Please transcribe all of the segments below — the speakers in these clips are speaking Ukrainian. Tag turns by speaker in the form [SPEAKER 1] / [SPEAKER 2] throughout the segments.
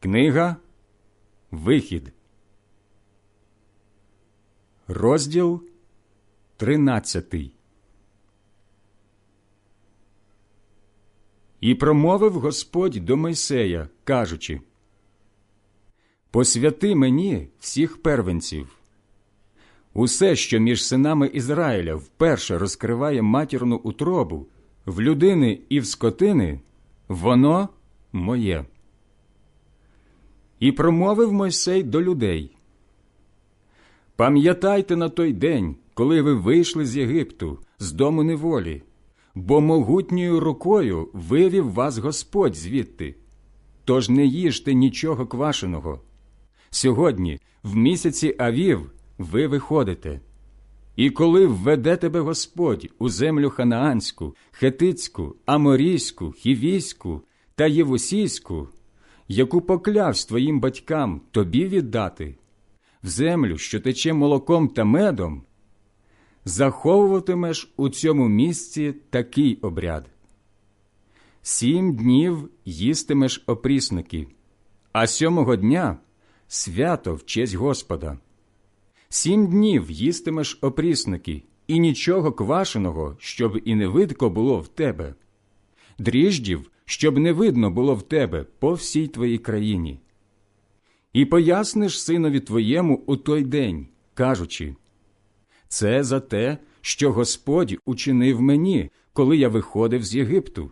[SPEAKER 1] Книга Вихід, розділ тринадцятий. І промовив Господь до Мойсея, кажучи: Посвяти мені всіх первенців. Усе, що між синами Ізраїля вперше розкриває матірну утробу в людини і в скотини, воно моє. І промовив Мойсей до людей. Пам'ятайте на той день, коли ви вийшли з Єгипту, з дому неволі, бо могутньою рукою вивів вас Господь звідти. Тож не їжте нічого квашеного. Сьогодні, в місяці Авів, ви виходите. І коли введе тебе Господь у землю ханаанську, хетицьку, аморійську, хівійську та євусійську, яку поклявсь твоїм батькам тобі віддати, в землю, що тече молоком та медом, заховуватимеш у цьому місці такий обряд. Сім днів їстимеш опрісники, а сьомого дня свято в честь Господа. Сім днів їстимеш опрісники, і нічого квашеного, щоб і не видко було в тебе, дріждів, щоб не видно було в тебе по всій твоїй країні. І поясниш синові твоєму у той день, кажучи це за те, що Господь учинив мені, коли я виходив з Єгипту.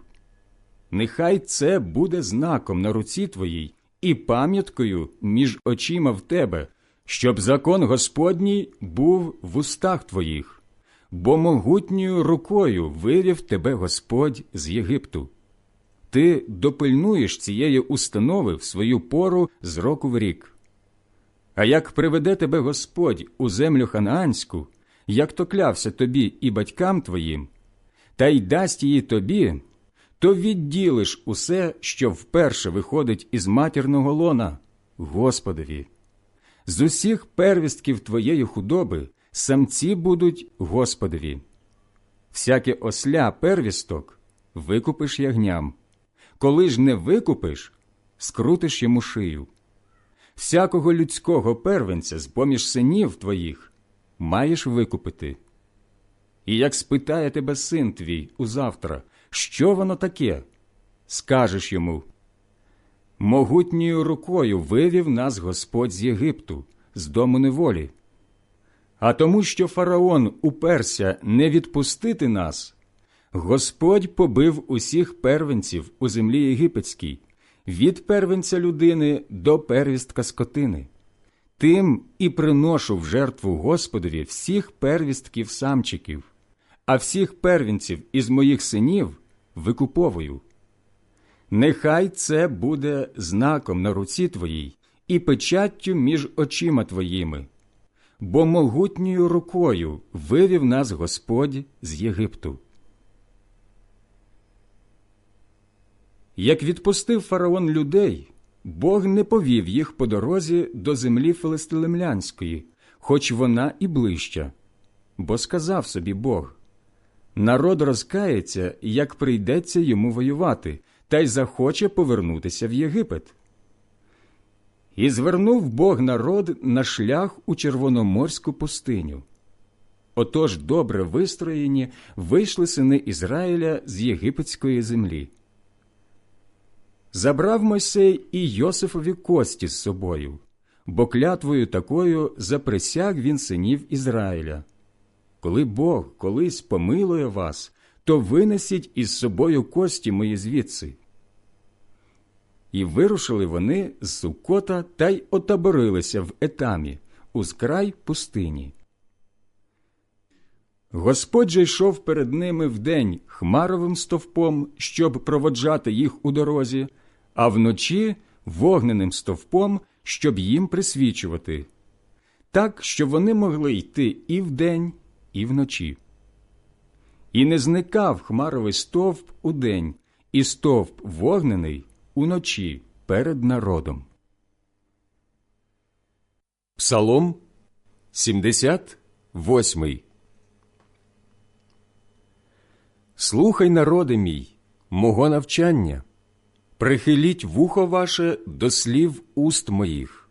[SPEAKER 1] Нехай це буде знаком на руці твоїй і пам'яткою між очима в тебе, щоб закон Господній був в устах твоїх, бо могутньою рукою вивів тебе Господь з Єгипту. Ти допильнуєш цієї установи в свою пору з року в рік. А як приведе тебе Господь у землю ханаанську, як то клявся тобі і батькам твоїм, та й дасть її тобі, то відділиш усе, що вперше виходить із матірного лона, Господові. З усіх первістків твоєї худоби самці будуть Господові. Всяке осля первісток викупиш ягням, коли ж не викупиш, скрутиш йому шию. Всякого людського первенця з поміж синів твоїх маєш викупити. І як спитає тебе син твій узавтра, що воно таке, скажеш йому могутньою рукою вивів нас Господь з Єгипту, з дому неволі. А тому, що фараон уперся не відпустити нас, Господь побив усіх первенців у землі єгипетській, від первенця людини до первістка скотини. Тим і приношу в жертву Господові всіх первістків самчиків, а всіх первінців із моїх синів викуповую. Нехай це буде знаком на руці твоїй і печаттю між очима твоїми, бо могутньою рукою вивів нас Господь з Єгипту. Як відпустив фараон людей, Бог не повів їх по дорозі до землі Филистилемлянської, хоч вона і ближча, бо сказав собі Бог народ розкається, як прийдеться йому воювати, та й захоче повернутися в Єгипет. І звернув Бог народ на шлях у Червономорську пустиню. Отож добре вистроєні вийшли сини Ізраїля з єгипетської землі. Забрав Мойсей і Йосифові кості з собою, бо клятвою такою заприсяг він синів Ізраїля. Коли Бог колись помилує вас, то винесіть із собою кості мої звідси. І вирушили вони з Сукота та й отаборилися в етамі, у скрай пустині. Господь же йшов перед ними вдень хмаровим стовпом, щоб проводжати їх у дорозі, а вночі вогненим стовпом, щоб їм присвічувати, так, щоб вони могли йти і вдень, і вночі. І не зникав хмаровий стовп удень, і стовп вогнений уночі перед народом. Псалом 78 Слухай, народи мій, мого навчання, Прихиліть вухо ваше до слів уст моїх,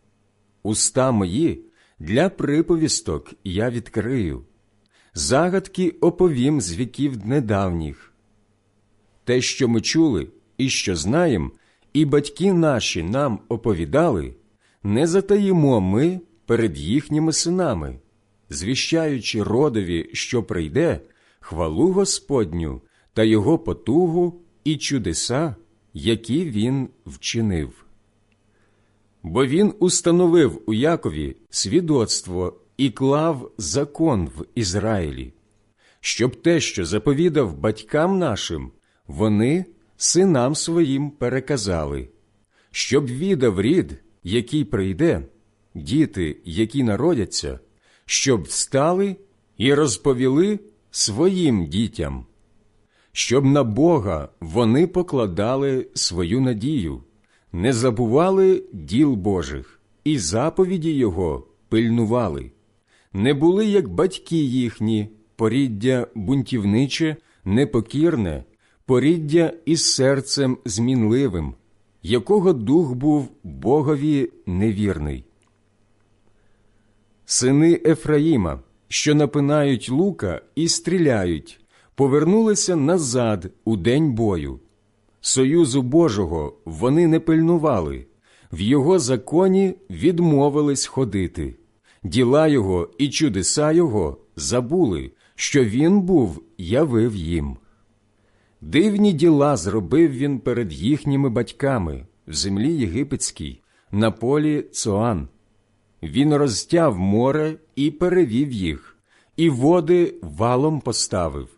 [SPEAKER 1] уста мої для приповісток я відкрию, загадки оповім з віків недавніх. Те, що ми чули і що знаємо, і батьки наші нам оповідали, не затаїмо ми перед їхніми синами, звіщаючи родові, що прийде, хвалу Господню та його потугу і чудеса, які він вчинив. Бо він установив у Якові свідоцтво і клав закон в Ізраїлі, щоб те, що заповідав батькам нашим, вони синам своїм переказали, щоб відав рід, який прийде, діти, які народяться, щоб встали і розповіли своїм дітям, щоб на Бога вони покладали свою надію, не забували діл Божих і заповіді Його пильнували, не були, як батьки їхні, поріддя бунтівниче, непокірне, поріддя із серцем змінливим, якого дух був Богові невірний. Сини Ефраїма, що напинають лука і стріляють, повернулися назад у день бою. Союзу Божого вони не пильнували, в його законі відмовились ходити, діла його і чудеса його забули, що він був явив їм. Дивні діла зробив він перед їхніми батьками в землі єгипетській, на полі Цоан. Він розтяв море і перевів їх, і води валом поставив.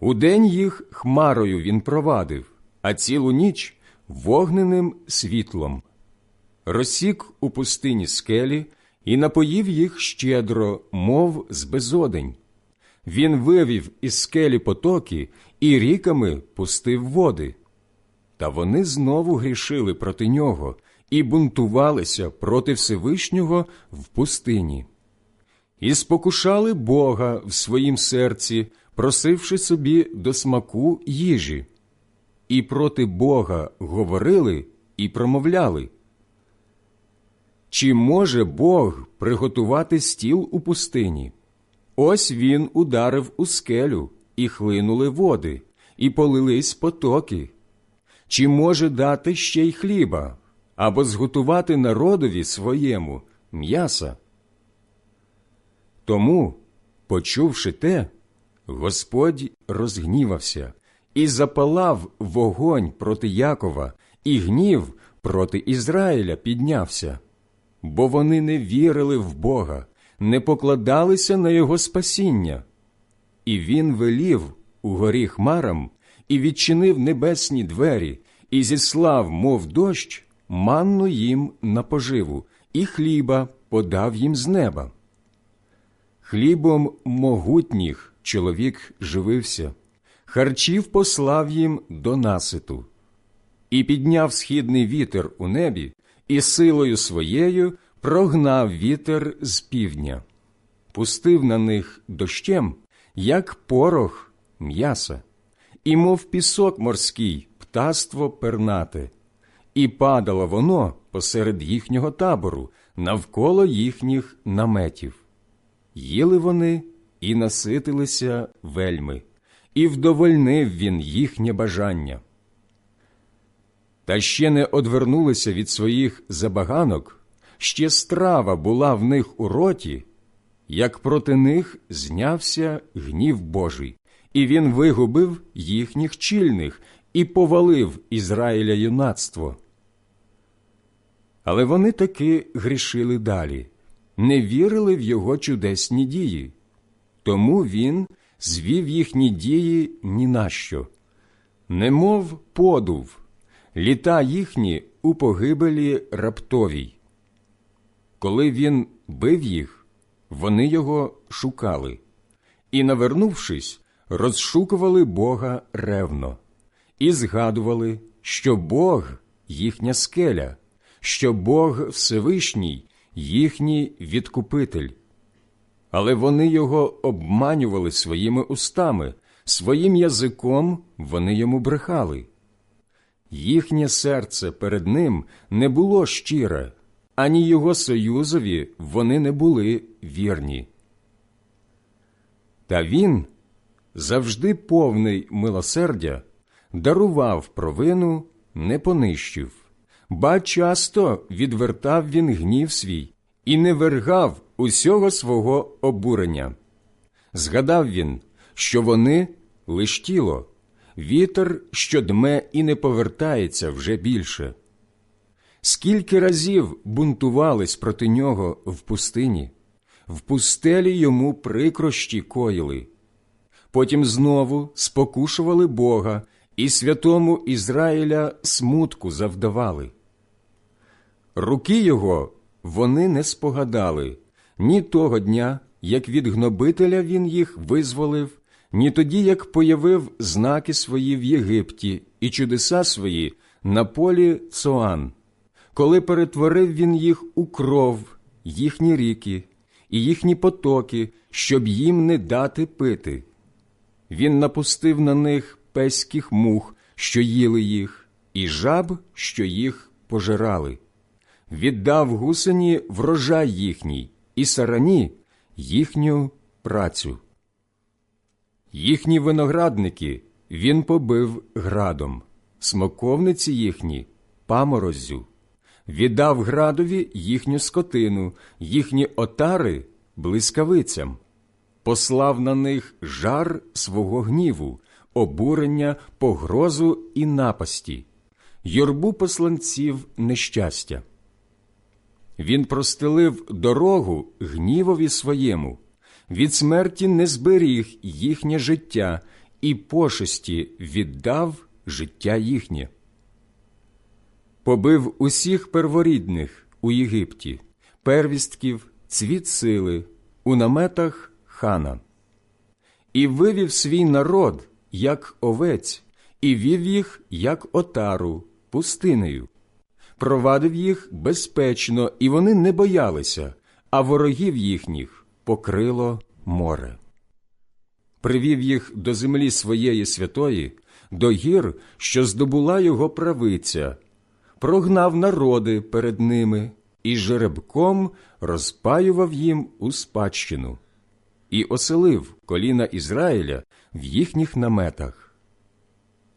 [SPEAKER 1] Удень їх хмарою він провадив, а цілу ніч вогненим світлом. Розсік у пустині скелі і напоїв їх щедро, мов з безодень. Він вивів із скелі потоки і ріками пустив води. Та вони знову грішили проти нього і бунтувалися проти Всевишнього в пустині. І спокушали Бога в своїм серці, просивши собі до смаку їжі, і проти Бога говорили і промовляли. Чи може Бог приготувати стіл у пустині? Ось він ударив у скелю, і хлинули води, і полились потоки. Чи може дати ще й хліба, або зготувати народові своєму м'яса? Тому, почувши те, Господь розгнівався і запалав вогонь проти Якова, і гнів проти Ізраїля піднявся, бо вони не вірили в Бога, не покладалися на Його спасіння. І він велів у горі хмарам і відчинив небесні двері, і зіслав, мов дощ, манну їм на поживу, і хліба подав їм з неба. Хлібом могутніх чоловік живився, харчів послав їм до наситу, і підняв східний вітер у небі, і силою своєю прогнав вітер з півдня, пустив на них дощем, як порох м'яса, і мов пісок морський, птаство пернате, і падало воно посеред їхнього табору, навколо їхніх наметів. Їли вони і наситилися вельми, і вдовольнив він їхнє бажання. Та ще не одвернулися від своїх забаганок, ще страва була в них у роті, як проти них знявся гнів Божий, і він вигубив їхніх чільних і повалив Ізраїля юнацтво. Але вони таки грішили далі, не вірили в його чудесні дії, тому він звів їхні дії ні на що, немов подув, літа їхні у погибелі раптовій. Коли він бив їх, вони його шукали, і, навернувшись, розшукували Бога ревно, і згадували, що Бог їхня скеля, що Бог Всевишній, їхній відкупитель. Але вони його обманювали своїми устами, своїм язиком вони йому брехали. їхнє серце перед ним не було щире, ані його союзові вони не були вірні. Та він, завжди повний милосердя, дарував провину, не понищив, ба часто відвертав він гнів свій і не вергав усього свого обурення. Згадав він, що вони лиш тіло, вітер, що дме і не повертається вже більше. Скільки разів бунтувались проти нього в пустині, в пустелі йому прикрощі коїли, потім знову спокушували Бога і святому Ізраїля смутку завдавали. Руки його вони не спогадали ні того дня, як від гнобителя він їх визволив, ні тоді, як появив знаки свої в Єгипті і чудеса свої на полі Цоан, коли перетворив він їх у кров, їхні ріки і їхні потоки, щоб їм не дати пити. Він напустив на них пеських мух, що їли їх, і жаб, що їх пожирали. Віддав гусені врожай їхній, і сарані їхню працю. Їхні виноградники він побив градом, смоковниці їхні памороззю, віддав градові їхню скотину, їхні отари блискавицям, послав на них жар свого гніву, обурення, погрозу і напасті, юрбу посланців нещастя. Він простелив дорогу гнівові своєму, від смерті не зберіг їхнє життя і пошесті віддав життя їхнє. Побив усіх перворідних у Єгипті, первістків, цвіт сили, у наметах хана, і вивів свій народ, як овець, і вів їх, як отару, пустинею провадив їх безпечно, і вони не боялися, а ворогів їхніх покрило море. Привів їх до землі своєї святої, до гір, що здобула його правиця, прогнав народи перед ними і жеребком розпаював їм у спадщину, і оселив коліна Ізраїля в їхніх наметах.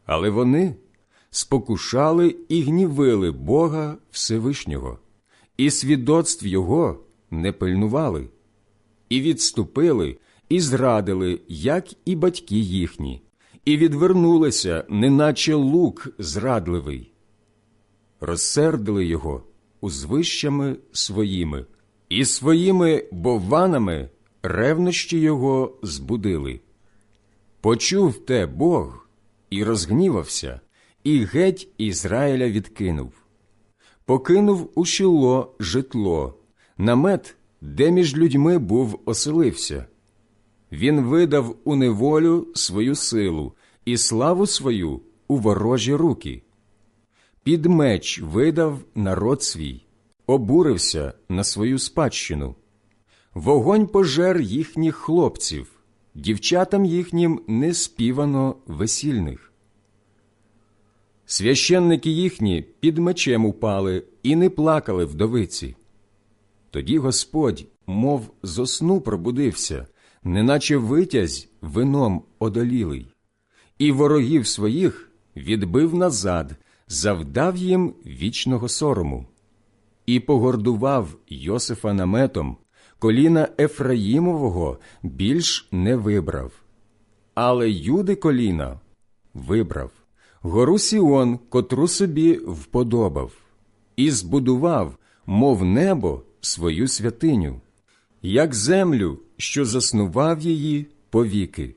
[SPEAKER 1] Але вони спокушали і гнівили Бога Всевишнього, і свідоцтв Його не пильнували, і відступили, і зрадили, як і батьки їхні, і відвернулися, неначе лук зрадливий, розсердили його узвищами своїми, і своїми бованами ревнощі його збудили. Почув те Бог і розгнівався, і геть Ізраїля відкинув, покинув у шіло житло, намет, де між людьми був оселився. Він видав у неволю свою силу і славу свою у ворожі руки. Під меч видав народ свій, обурився на свою спадщину. Вогонь пожер їхніх хлопців, дівчатам їхнім не співано весільних. Священники їхні під мечем упали і не плакали вдовиці. Тоді Господь, мов зо сну пробудився, неначе витязь вином одолілий, і ворогів своїх відбив назад, завдав їм вічного сорому, і погордував Йосифа наметом, коліна Ефраїмового більш не вибрав, але юди коліна вибрав гору Сіон, котру собі вподобав, і збудував, мов небо, свою святиню, як землю, що заснував її повіки.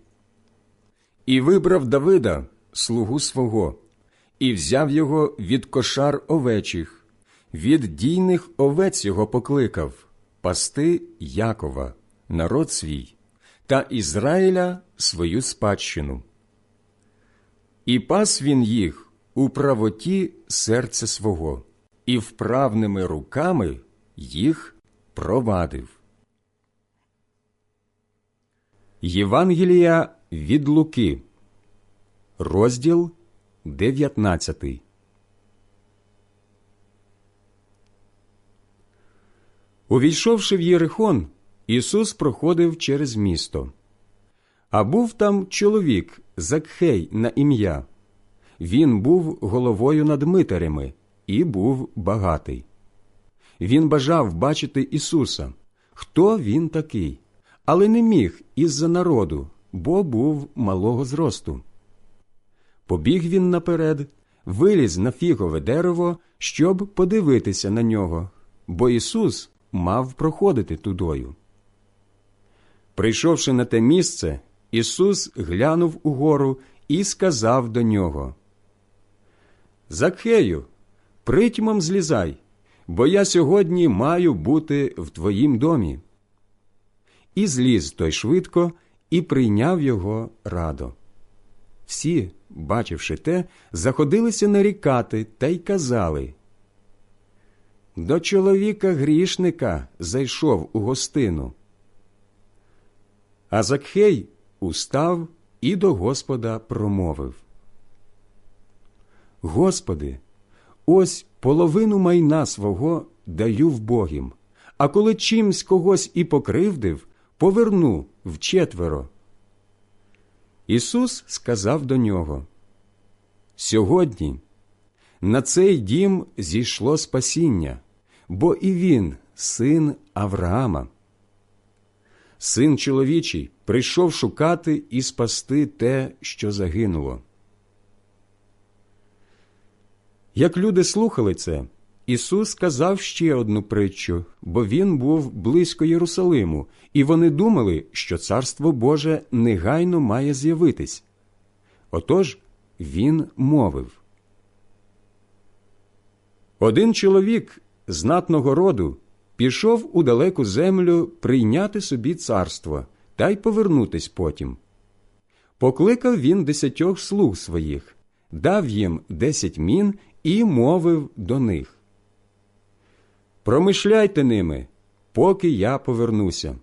[SPEAKER 1] І вибрав Давида, слугу свого, і взяв його від кошар овечих, від дійних овець його покликав, пасти Якова, народ свій, та Ізраїля свою спадщину. І пас він їх у правоті серця свого, і вправними руками їх провадив. Євангелія від Луки, розділ 19 Увійшовши в Єрихон, Ісус проходив через місто. А був там чоловік Закхей на ім'я. Він був головою над митарями і був багатий. Він бажав бачити Ісуса, хто він такий, але не міг із-за народу, бо був малого зросту. Побіг він наперед, виліз на фігове дерево, щоб подивитися на нього, бо Ісус мав проходити тудою. Прийшовши на те місце, Ісус глянув угору і сказав до нього Закхею, притьмом злізай, бо я сьогодні маю бути в твоїм домі. І зліз той швидко і прийняв його радо. Всі, бачивши те, заходилися нарікати та й казали До чоловіка грішника зайшов у гостину. А Закхей устав і до Господа промовив Господи, ось половину майна свого даю в Богім, а коли чимсь когось і покривдив, поверну вчетверо. Ісус сказав до нього Сьогодні на цей дім зійшло спасіння, бо і він син Авраама. Син чоловічий прийшов шукати і спасти те, що загинуло. Як люди слухали це, Ісус сказав ще одну притчу, бо Він був близько Єрусалиму, і вони думали, що Царство Боже негайно має з'явитись. Отож Він мовив Один чоловік знатного роду пішов у далеку землю прийняти собі царство та й повернутись потім. Покликав він десятьох слуг своїх, дав їм десять мін і мовив до них Промишляйте ними, поки я повернуся.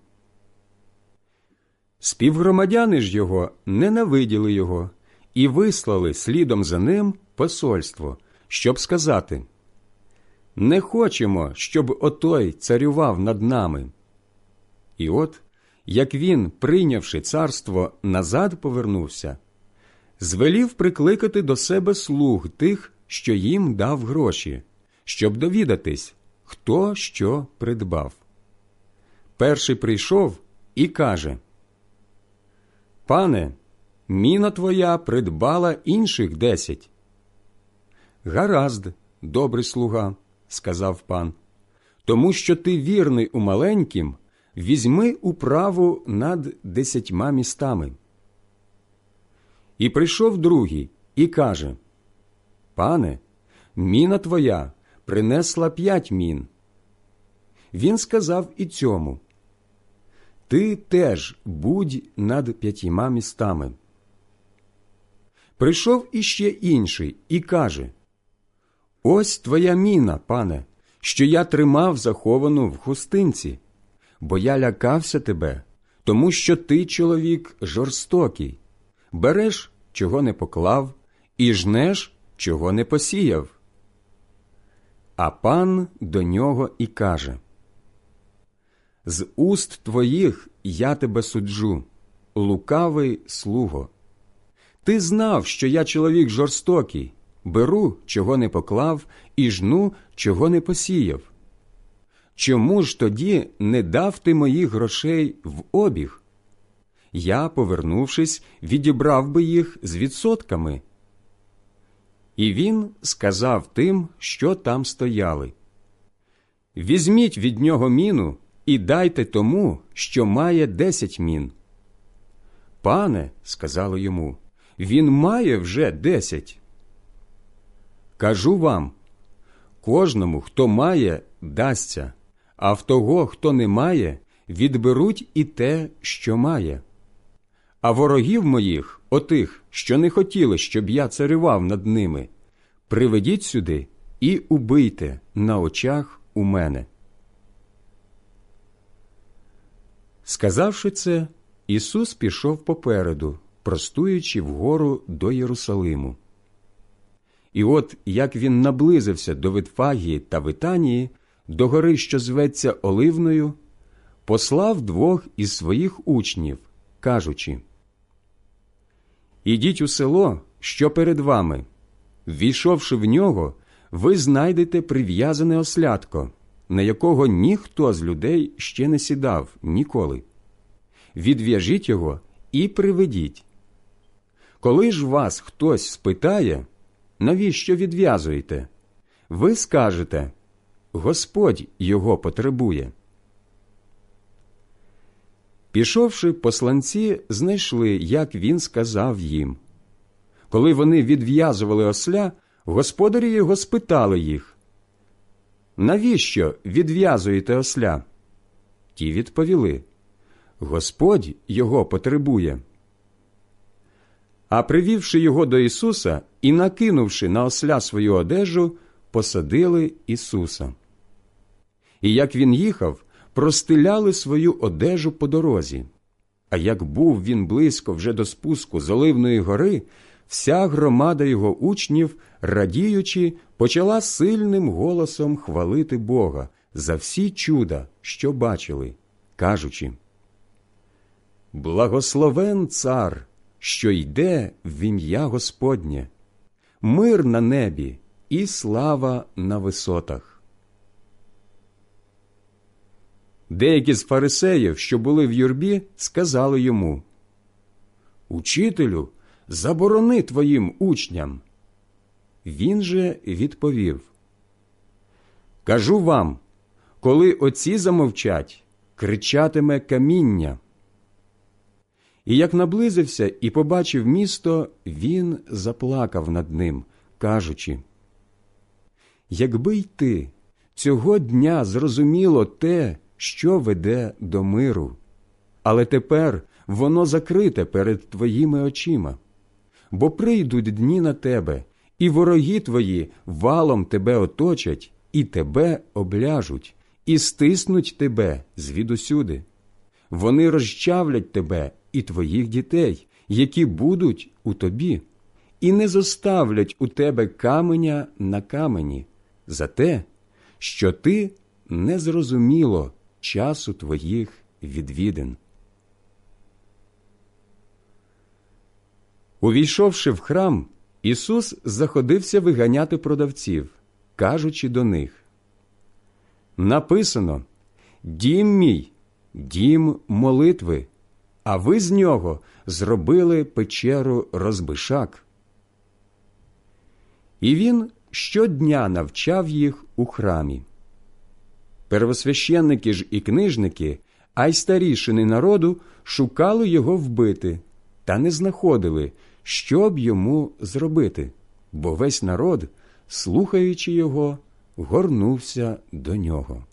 [SPEAKER 1] Співгромадяни ж його ненавиділи його і вислали слідом за ним посольство, щоб сказати Не хочемо, щоб отой царював над нами. І от, як він, прийнявши царство, назад повернувся, звелів прикликати до себе слуг тих, що їм дав гроші, щоб довідатись, хто що придбав. Перший прийшов і каже Пане, міна твоя придбала інших десять. Гаразд, добрий слуга, сказав пан, тому що ти вірний у маленьким, візьми управу над десятьма містами. І прийшов другий і каже Пане, міна твоя принесла п'ять мін. Він сказав і цьому Ти теж будь над п'ятьма містами. Прийшов іще інший і каже Ось твоя міна, пане, що я тримав заховану в хустинці, бо я лякався тебе, тому що ти, чоловік, жорстокий, береш, чого не поклав, і жнеш, чого не посіяв. А пан до нього і каже З уст твоїх я тебе суджу, лукавий слуго. Ти знав, що я чоловік жорстокий, беру, чого не поклав, і жну, чого не посіяв. Чому ж тоді не дав ти моїх грошей в обіг? Я, повернувшись, відібрав би їх з відсотками. І він сказав тим, що там стояли Візьміть від нього міну і дайте тому, що має десять мін. Пане, сказали йому, він має вже десять. Кажу вам кожному, хто має, дасться, а в того, хто не має, відберуть і те, що має. А ворогів моїх, отих, що не хотіли, щоб я царював над ними, приведіть сюди і убийте на очах у мене. Сказавши це, Ісус пішов попереду, простуючи вгору до Єрусалиму. І от як він наблизився до Витфагії та Витанії, до гори, що зветься Оливною, послав двох із своїх учнів, кажучи Ідіть у село, що перед вами. Ввійшовши в нього, ви знайдете прив'язане ослядко, на якого ніхто з людей ще не сідав ніколи. Відв'яжіть його і приведіть. Коли ж вас хтось спитає, навіщо відв'язуєте? Ви скажете Господь його потребує. Пішовши, посланці знайшли, як він сказав їм. Коли вони відв'язували осля, господарі його спитали їх Навіщо відв'язуєте осля? Ті відповіли Господь його потребує. А привівши його до Ісуса і накинувши на осля свою одежу, посадили Ісуса. І як він їхав, простиляли свою одежу по дорозі. А як був він близько вже до спуску з Оливної гори, вся громада його учнів, радіючи, почала сильним голосом хвалити Бога за всі чуда, що бачили, кажучи Благословен цар, що йде в ім'я Господнє, мир на небі і слава на висотах. Деякі з фарисеїв, що були в юрбі, сказали йому Учителю, заборони твоїм учням. Він же відповів Кажу вам, коли оці замовчать, кричатиме каміння. І як наблизився і побачив місто, він заплакав над ним, кажучи Якби й ти цього дня зрозуміло те, що веде до миру, але тепер воно закрите перед твоїми очима, бо прийдуть дні на тебе, і вороги твої валом тебе оточать, і тебе обляжуть, і стиснуть тебе звідусюди. Вони розчавлять тебе і твоїх дітей, які будуть у тобі, і не зоставлять у тебе каменя на камені за те, що ти незрозуміло часу твоїх відвідин. Увійшовши в храм, Ісус заходився виганяти продавців, кажучи до них Написано Дім мій, дім молитви, а ви з нього зробили печеру розбишак. І він щодня навчав їх у храмі. Первосвященники ж і книжники, а й старішини народу шукали його вбити, та не знаходили, що б йому зробити, бо весь народ, слухаючи його, горнувся до нього.